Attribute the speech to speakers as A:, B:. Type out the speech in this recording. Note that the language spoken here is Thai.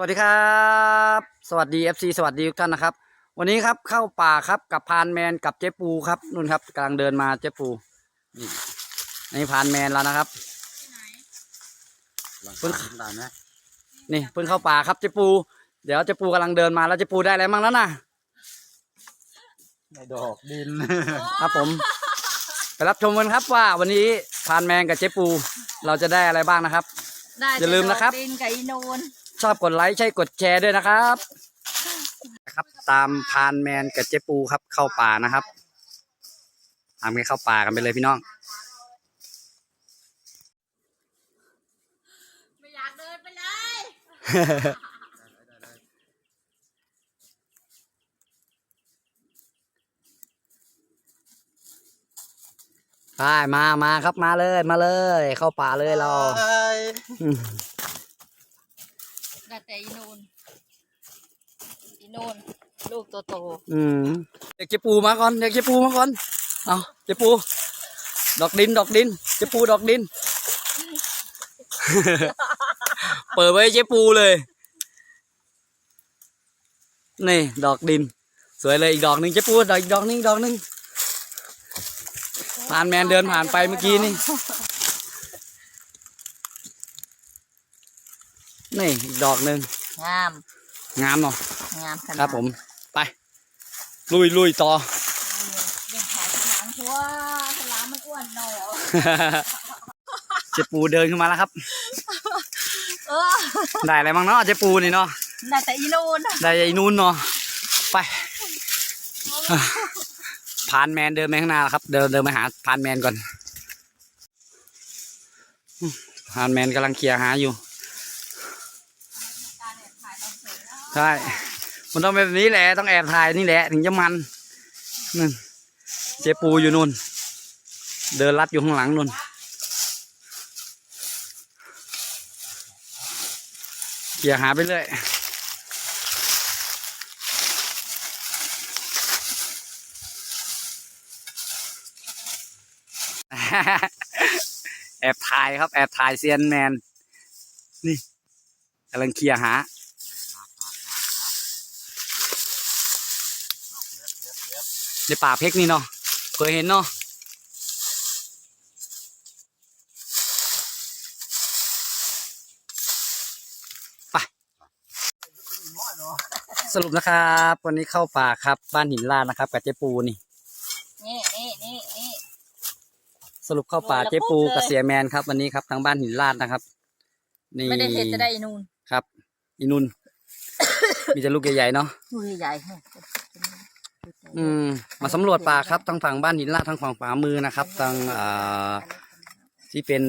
A: สวัสดีครับ สวัสดี FC สวัสดีทุกท่านนะครับ วันนี้ครับเข้าป่าครับกับพานแมนกับเจ๊ปูครับนู่นครับกำลังเดินมาเจ๊ปูนี่นี่พานแมนแล้วนะครับเพิ่ง
B: ได้ไหม
A: นี่เพิ่งเข้าป่าครับเจ๊ปู เดี๋ยวเจ๊ปูกำลังเดินมาแล้วเจ๊ปูได้อะไรมั่งแล้วนะ
B: ได้ดอกดิน
A: ครับผมไปรับชมกันครับว่าวันนี้พานแมนกับเจ๊ปู เราจะได้อะไรบ้างนะครับ
C: ได้
A: อย่าลืมนะครับ
C: ดินกับอีนูน
A: ชอบกดไลค์ใช่กดแชร์ด้วยนะครับนะครับ ตามพานแมนกับเจ๊ปูครับ เข้าป่านะครับตามกันเข้าป่ากันไปเลยพี่น้อง
C: ไม่อยากเดินไปเลย
A: ไปมามาครับมาเลยมาเลย เข้าป่าเลยเราอืม
C: ได้ แต่อีนูนอีนูนลูกโตโต
A: อืมเด็กเจ๊ปูมาก่อนเด็กเจ๊ปูมาก่อนเอาเจ๊ปู ดอกดิน ดอกดินเจ๊ปูดอกดิน เปิดไว้ให้เจ๊ปูเลย นี่ ดอกดิน สวยเลยอีกดอกหนึ่งเจ๊ปูดอกอีกดอกหนึงอีกดอกหนึงผ่านแมนเดินผ่านไปเมื่อกี้นี่ นี่อีกดอกหนึ่ง
C: งาม
A: งามเนาะ
C: งามขนาด
A: ครับผมไปลุยลุยต่อ
C: ยังขายฉลามชัวฉลามมันอ้วนหน่อยเหรอ
A: เจ๊ปูเดินขึ้นมาแล้วครับ
C: เออ
A: ได้อะไรบ้างเนาะเจ๊ปูนี่เนาะ
C: ได้แต่อีนูน
A: ได้ไอ้นู่นเนาะไปพานแมนเดินไปข้างหน้าแล้วครับ เดินเดินไปหาพานแมนก่อนอืมพานแมนกำลังเคลียร์หาอยู่ ใช่ มันต้องแบบนี้แหละ ต้องแอบถ่ายนี่แหละถึงจะมันนั่นเจ๊ปูอยู่นู่น เดินลัดอยู่ข้างหลังนู่นเคลียร์หาไปเรื่อยแอบถ่ายครับ แอบถ่ายเซียนแมน นี่กำลังเคลียร์หา ในป่าเพกนี่เนาะเคยเห็นเนาะไปสรุปนะครับ วันนี้เข้าป่าครับ บ้านหินลาดนะครับกับเจ๊ปูนี่
C: นี่นี่นี่นี่
A: สรุปเข้าป่า
C: โอ้ยแล้ว
A: เจ๊ปู
C: ปุ๊บเลย
A: กับเสียแมนครับ วันนี้ครับทางบ้านหินลาดนะครับ นี่
C: ไม่ได้เห็นจะได้อีนูน
A: ครับอีนุนมีแต่ลูกใหญ่ๆเนาะ
C: ลูกใหญ่ๆให้
A: อืมมาสำรวจป่าครับทางฝั่งบ้านหินลาดทางฝั่งป่ามือนะครับทางอ่าที่เป็น